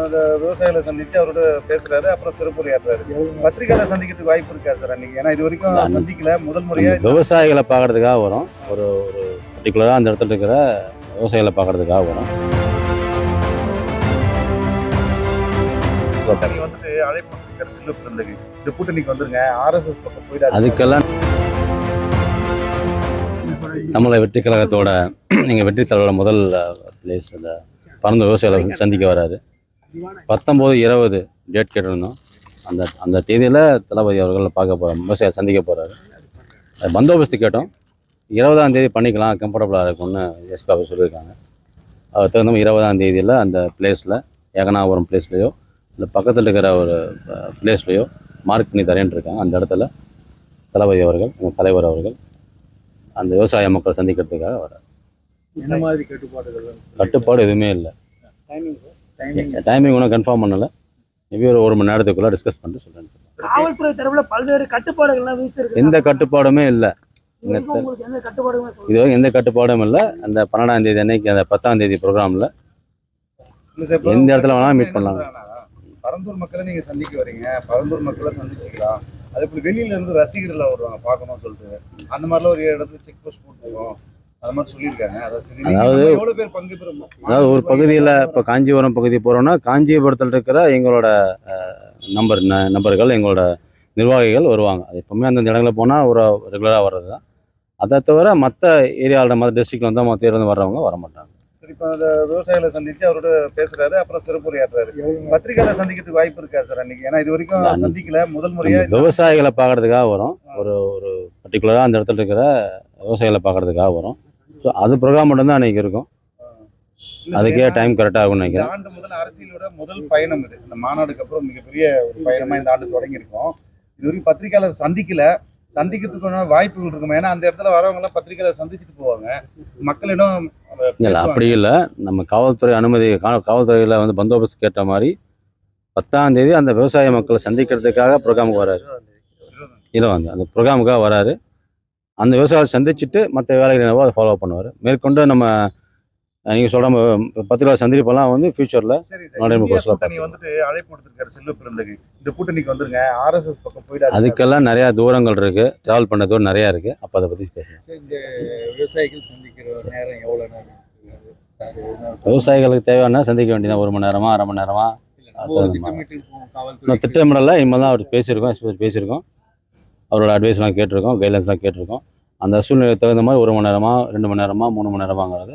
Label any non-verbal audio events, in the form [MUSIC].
அந்த விவசாயிகளை சந்திச்சு அவரோட பேசுறாரு அப்புறம் சிறப்புரையாற்றுறாரு பத்திரிகையாளர் சந்திக்கிறதுக்கு வாய்ப்பு இருக்கா சார் அன்னைக்கு? ஏன்னா இது வரைக்கும் சந்திக்கல முதல் முறையா நம்ம விவசாயிகளை பார்க்கறதுக்காக வரும். ஒரு ஒரு பர்டிகுலராக அந்த இடத்துல இருக்கிற விவசாயிகளை பார்க்கறதுக்காக வரும். வந்துட்டு அழைப்பு செல்வ பிறந்தகு இந்த கூட்டணிக்கு வந்துருங்க. ஆர்எஸ்எஸ் பக்கம் போயிடாது அதுக்கெல்லாம் நம்மளை வெற்றி கழகத்தோட [CLEARS THROAT] நீங்கள் வெற்றி தலைவரோட முதல் பிளேஸ் அந்த பறந்த விவசாயிகளை சந்திக்க வராரு. பத்தொம்போது இருபது டேட் கேட்டிருந்தோம். அந்த அந்த தேதியில் தளபதி அவர்கள் பார்க்க போகிறோம் விவசாயியை சந்திக்க போகிறாரு பந்தோபஸ்து கேட்டோம். இருபதாம் தேதி பண்ணிக்கலாம் கம்ஃபர்டபுளாக இருக்கும்னு எஸ்பி ஆஃபீஸ் சொல்லியிருக்காங்க. அது தகுந்த இருபதாம் தேதியில் அந்த பிளேஸில் ஏகனாபுரம் பிளேஸ்லையோ இல்லை பக்கத்தில் இருக்கிற ஒரு பிளேஸ்லையோ மார்க் பண்ணி தரேன்ட்டு இருக்காங்க. அந்த இடத்துல தளபதி அவர்கள் எங்கள் தலைவர் அவர்கள் அந்த விவசாய மக்கள் சந்திக்கிறதுக்காக வர என்ன மாதிரி கட்டுப்பாடுகள் கட்டுப்பாடு எதுவுமே இல்லை. டைமிங் ஒன்றும் கன்ஃபார்ம் பண்ணலை. மேபி ஒரு ஒரு மணி நேரத்துக்குள்ளே டிஸ்கஸ் பண்ணிட்டு சொல்கிறேன் காவல்துறை தரப்புல பல்வேறு கட்டுப்பாடுகள்லாம் விதிச்சிருக்கு. எந்த கட்டுப்பாடுமே இல்லை. இது வரைக்கும் உங்களுக்கு எந்த கட்டுப்பாடுமே இல்லை. அந்த பன்னெண்டாம் தேதி அன்னைக்கு அந்த பத்தாம் தேதி ப்ரோக்ராமில் எந்த இடத்துல வேணாலும் meet பண்ணலாம். பரந்தூர் மக்களை நீங்க சந்திக்க வரீங்க. பரந்தூர் மக்களை சந்திச்சுக்கலாம். அது இப்படி வெளியில இருந்து ரசிகர்கள் வருவாங்க பார்க்கணும்னு சொல்லிட்டு. அந்த மாதிரிலாம் ஒரு இடத்துல செக் போஸ்ட் போட்டுருக்கோம். அதாவது- அதாவது ஒரு பகுதியில் இப்போ காஞ்சிபுரம் பகுதி போகிறோன்னா காஞ்சிபுரத்தில் இருக்கிற எங்களோட நம்பர் நம்பர்கள் எங்களோட நிர்வாகிகள் வருவாங்க. அது எப்பவுமே அந்தந்த இடங்களில் போனால் ஒரு ரெகுலராக வர்றது தான் அதை தவிர மற்ற ஏரியாவில் மற்ற டிஸ்ட்ரிக்ட்ல வந்து மற்ற ஏரியாவில் வர்றவங்க வர மாட்டாங்க. சரி இப்போ அந்த விவசாயிகளை சந்திச்சு அவரோட பேசுறாரு அப்புறம் சிறப்புரையாற்றுறாரு பத்திரிகையாளர் சந்திக்கிறதுக்கு வாய்ப்பு இருக்கா சார் அன்னைக்கு? ஏன்னா இது வரைக்கும் சந்திக்கல முதல் முறையா நம்ம விவசாயிகளை பார்க்கறதுக்காக வரும். ஒரு ஒரு பர்டிகுலராக அந்த இடத்துல இருக்கிற விவசாயிகளை பார்க்கறதுக்காக வரும். ஸோ அது ப்ரோக்ராம் மட்டும்தான் அன்றைக்கி இருக்கும். அதுக்கே டைம் கரெக்டாக ஆகும்னு நினைக்கிறேன். ஆண்டு முதல் அரசியலோட முதல் பயணம் இது. இந்த மாநாடுக்கு அப்புறம் மிகப்பெரிய ஒரு பயணமா இந்த ஆண்டு தொடங்கி இருக்கோம் இது வரைக்கும் பத்திரிகையாளர் சந்திக்கல. சந்திக்கிறதுக்கான வாய்ப்புகள் இருக்குமா? ஏன்னா அந்த இடத்துல வரவங்க எல்லாம் பத்திரிகையாளர் சந்திச்சுட்டு போவாங்க. மக்களிடம் இல்லை. அப்படி இல்லை. நம்ம காவல்துறை அனுமதி காவல்துறையில் வந்து பந்தோபஸ்து கேட்ட மாதிரி பத்தாம் தேதி அந்த விவசாய மக்களை சந்திக்கிறதுக்காக ப்ரோக்ராமுக்கு வராரு. வந்து அந்த ப்ரோக்ராமுக்காக வராரு. அந்த விவசாயியை சந்திச்சுட்டு மற்ற வேலைகள் என்னவோ அதை ஃபாலோ பண்ணுவார். மேற்கொண்டு நம்ம நீங்கள் சொல்கிற பத்திரிகை சந்திப்பெல்லாம் வந்து ஃபியூச்சரில் இந்தியா கோர்ஸ்ல வந்துட்டு அழைப்பு கொடுத்திருக்காரு செல்வ பிறந்தகு இந்த கூட்டணிக்கு வந்துருங்க. ஆர்எஸ்எஸ் பக்கம் போயிடாது அதுக்கெல்லாம் நிறையா தூரங்கள் இருக்குது ட்ராவல் பண்ண தூரம் நிறையா இருக்குது அப்போ அதை பற்றி இந்த விவசாயிகள் சந்திக்கிற நேரம் எவ்வளவு நேரம் விவசாயிகளுக்கு தேவையான சந்திக்க வேண்டியது ஒரு மணி நேரமா அரை மணி நேரமா? திட்டமிடல. இனிமேல் தான் அவர் பேசியிருக்கோம் பேசியிருக்கோம். அவரோட அட்வைஸ்லாம் கேட்டிருக்கோம் கைட்லைன்ஸ்லாம் கேட்டிருக்கோம். அந்த சூழ்நிலைக்கு தகுந்த மாதிரி ஒரு மணி நேரமாக ரெண்டு மணி நேரமாக மூணு மணி நேரமாங்கிறது